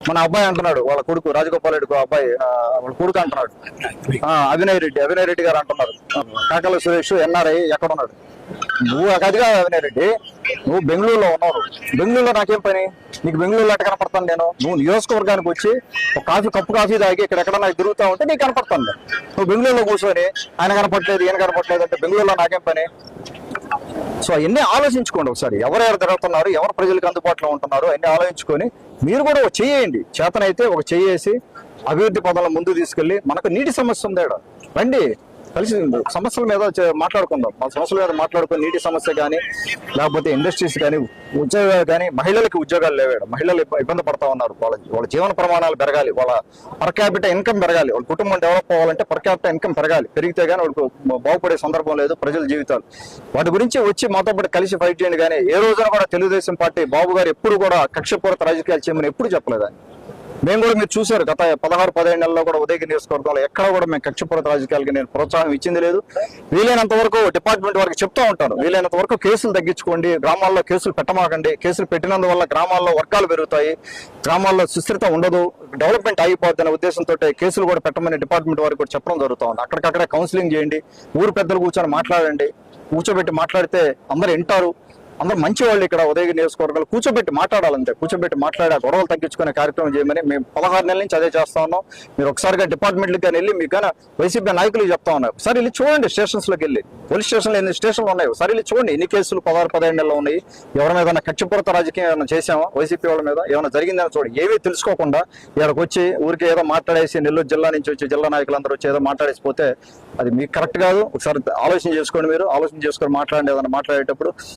మన అబ్బాయి అంటున్నాడు వాళ్ళ కొడుకు రాజగోపాల్ రెడ్డి అబ్బాయి వాళ్ళ కొడుకు అంటున్నాడు. ఆ, అభినయ్ రెడ్డి అభినయ్ రెడ్డి గారు అంటున్నారు. కాకల సురేష్ ఎన్ఆర్ఐ ఎక్కడ ఉన్నాడు నువ్వు అదిగా అభినయ్ రెడ్డి నువ్వు బెంగళూరులో ఉన్నావు. బెంగళూరులో నాకేం పని? నీకు బెంగళూరులో ఎట్ట కనపడతాను నేను? నువ్వు నియోజకవర్గానికి వచ్చి ఒక కాఫీ కప్పు కాఫీ తాగి ఇక్కడ ఎక్కడ నాకు తిరుగుతా ఉంటే నీకు కనపడతాను నేను. నువ్వు బెంగళూరులో కూర్చొని ఆయన కనపడలేదు ఈయన కనపడలేదు అంటే బెంగళూరులో నాకేం పని? సో అవన్నీ ఆలోచించుకోండి ఒకసారి. ఎవరెవరు తిరుగుతున్నారు ఎవరు ప్రజలకు అందుబాటులో ఉంటున్నారు అన్ని ఆలోచించుకొని మీరు కూడా ఒక చేయండి. చేతనైతే ఒక చేసి అభివృద్ధి పదాల ముందు తీసుకెళ్ళి మనకు నీటి సమస్య ఉంది రండి. కలిసి సమస్యల మీద మాట్లాడుకుందాం. మన సమస్యల మీద మాట్లాడుకుని నీటి సమస్య కానీ లేకపోతే ఇండస్ట్రీస్ కానీ ఉద్యోగాలు కానీ మహిళలకి ఉద్యోగాలు లేవాడు. మహిళలు ఇబ్బంది పడతా ఉన్నారు. వాళ్ళ వాళ్ళ జీవన ప్రమాణాలు పెరగాలి. వాళ్ళ పర్ క్యాపిటల్ ఇన్కమ్ పెరగాలి. వాళ్ళ కుటుంబం డెవలప్ అవ్వాలంటే పర్ క్యాపిటల్ ఇన్కమ్ పెరగాలి. పెరిగితే కానీ వాళ్ళకు బాగుపడే సందర్భం లేదు ప్రజల జీవితాలు. వాటి గురించి వచ్చి మాతో పాటు కలిసి ఫైట్ చేయండి కానీ ఏ రోజున కూడా తెలుగుదేశం పార్టీ బాబు గారు ఎప్పుడు కూడా కక్షపూరిత రాజకీయాలు చేయమని ఎప్పుడు చెప్పలేదని మేము కూడా మీరు చూశారు గత పదహారు పదిహేను నెలల్లో కూడా ఉదయగిరి నియోజకవర్గంలో ఎక్కడ కూడా మేము కక్షపూరిత రాజకీయాలకి నేను ప్రోత్సాహం ఇచ్చింది లేదు. వీలైనంత వరకు డిపార్ట్మెంట్ వారికి చెప్తూ ఉంటాను వీలైనంత వరకు కేసులు తగ్గించుకోండి గ్రామాల్లో కేసులు పెట్టమాకండి. కేసులు పెట్టినందువల్ల గ్రామాల్లో వర్గాలు పెరుగుతాయి గ్రామాల్లో సుస్థిరత ఉండదు డెవలప్మెంట్ అయిపోద్ది అనే ఉద్దేశంతో కేసులు కూడా పెట్టమని డిపార్ట్మెంట్ వారికి కూడా చెప్పడం జరుగుతుంది అక్కడికక్కడే కౌన్సిలింగ్ చేయండి ఊరు పెద్దలు కూర్చొని మాట్లాడండి కూర్చోబెట్టి మాట్లాడితే అందరు వింటారు. అందరూ మంచి వాళ్ళు ఇక్కడ ఉదయం నియోజకవర్గాలు కూర్చోబెట్టి మాట్లాడాలంతే. కూర్చోబెట్టి మాట్లాడి ఆ గొడవలు తగ్గించుకునే కార్యక్రమం చేయమని మేము పదహారు నెలల నుంచి అదే చేస్తా ఉన్నాం. మీరు ఒకసారిగా డిపార్ట్మెంట్లకు కానీ వెళ్ళి మీకు కానీ వైసీపీ నాయకులు చెప్తా ఉన్నారు. ఒకసారి వెళ్ళి చూడండి స్టేషన్స్లోకి వెళ్ళి. పోలీస్ స్టేషన్లో ఎన్ని స్టేషన్లు ఉన్నాయి? ఒకసారి వెళ్ళి చూడండి. ఎన్ని కేసులు పదహారు పదిహేను నెలలు ఉన్నాయి? ఎవరి మీద కచ్చిపూరత రాజకీయం ఏమైనా చేసామా వైసీపీ వాళ్ళ మీద ఏమైనా జరిగిందని చూడండి. ఏమీ తెలుసుకోకుండా ఇక్కడికి వచ్చి ఊరికి ఏదో మాట్లాడేసి నెల్లూరు జిల్లా నుంచి వచ్చి జిల్లా నాయకులందరూ వచ్చి ఏదో మాట్లాడేసి పోతే అది మీకు కరెక్ట్ కాదు. ఒకసారి ఆలోచన చేసుకోండి మీరు. ఆలోచన చేసుకొని మాట్లాడండి. ఏదైనా మాట్లాడేటప్పుడు